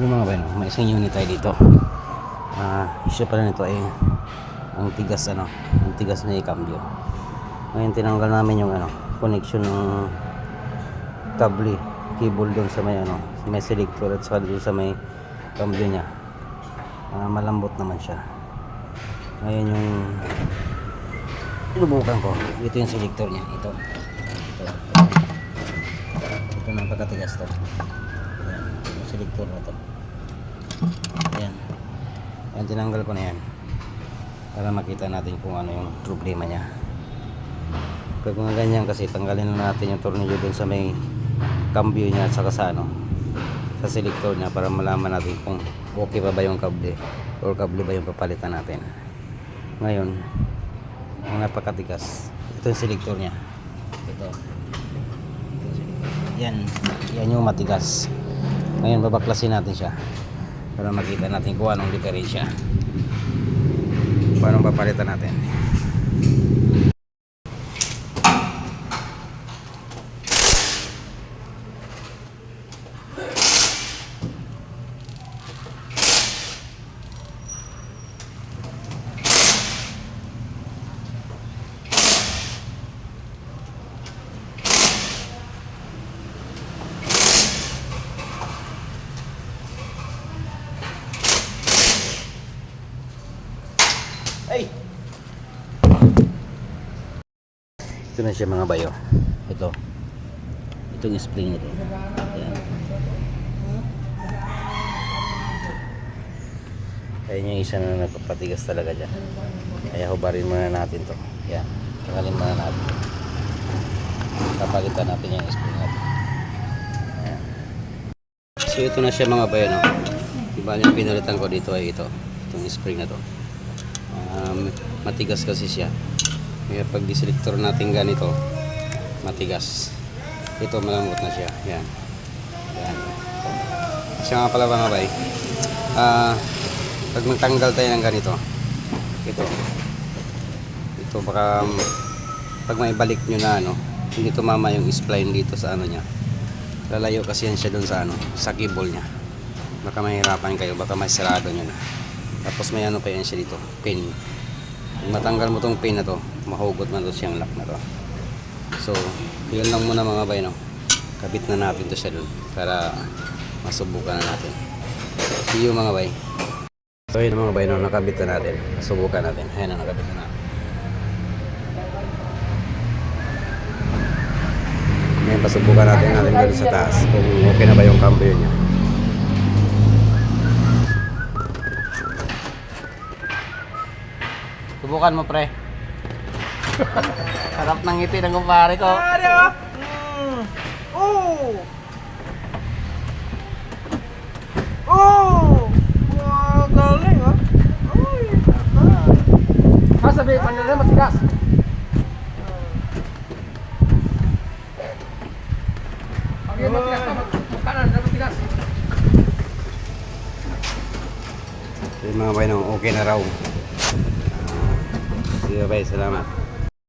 Yung mga bayan, may isang unit tayo dito. Ah, issue pala nito ay ang tigas ano, ang tigas na i-cambio. Ngayon tinanggal namin yung ano, connection ng kable, cable doon sa may ano, sa may selector at saka doon sa may cambio niya. Ah, malambot naman siya. Ngayon yung inubukan ko. Ito yung selector niya. Ito. Ito. Ito na pagkatigas to. Selector na to. Ayan. Ayan, tinanggal ko na yan. Para makita natin kung ano yung problema niya. Pag mga ganyan kasi, tanggalin na natin yung tornilyo dun sa may cambio niya at saka sa ano, sa selector niya para malaman natin kung okay pa ba yung kable or kable ba yung papalitan natin. Ngayon, ang napakatigas. Ito yung selector niya. Ito. Yan. Yan yung matigas. Ngayon, babaklasin natin siya. Para makita natin kung anong diferensya. Anong papalitan natin. Ay! Ito na siya mga bayo. Ito. Itong spring nito. Ayan. Ayan yung isa na nagpapatigas talaga dyan. Kaya hubarin muna natin to. Yan. Tagalin muna natin. Kapalitan natin yung spring natin. Ayan. So ito na siya mga bayo. No? Diba yung pinalitan ko dito ay ito. Itong spring na to. Um, matigas kasi siya. Kaya pag diselektor natin ganito, matigas. Ito malambot na siya. Yan. Yan. Siya nga pala mga bay. Ah, pag magtanggal tayo ng ganito, ito. Ito baka um, pag may balik nyo na ano, hindi tumama yung spline dito sa ano niya. Lalayo kasi yan siya dun sa ano, sa cable niya. Baka mahirapan kayo, baka may sarado nyo na. Tapos may ano pa yan siya dito, pin. Kung matanggal mo tong pin na to, mahugot man to siyang lock na to. So, yun lang muna mga bay, no? Kabit na natin to siya dun para masubukan na natin. See you mga bay. So yun mga bay, no? nakabit na natin. Masubukan natin. Ayan na, nakabit na natin. Ngayon, pasubukan natin natin doon sa taas kung okay na ba yung cambio niya. Subukan mo, pre. Sarap ng ngiti ng kumpare ko. Pare! Mm. Oh! Oh! Wow, galing ah! Uy! Ah. Ah, sabi, panila matigas. Pag yun matigas na, magkanan na matigas. So, yung mga bay, no, okay na raw. Sige, bay, salamat.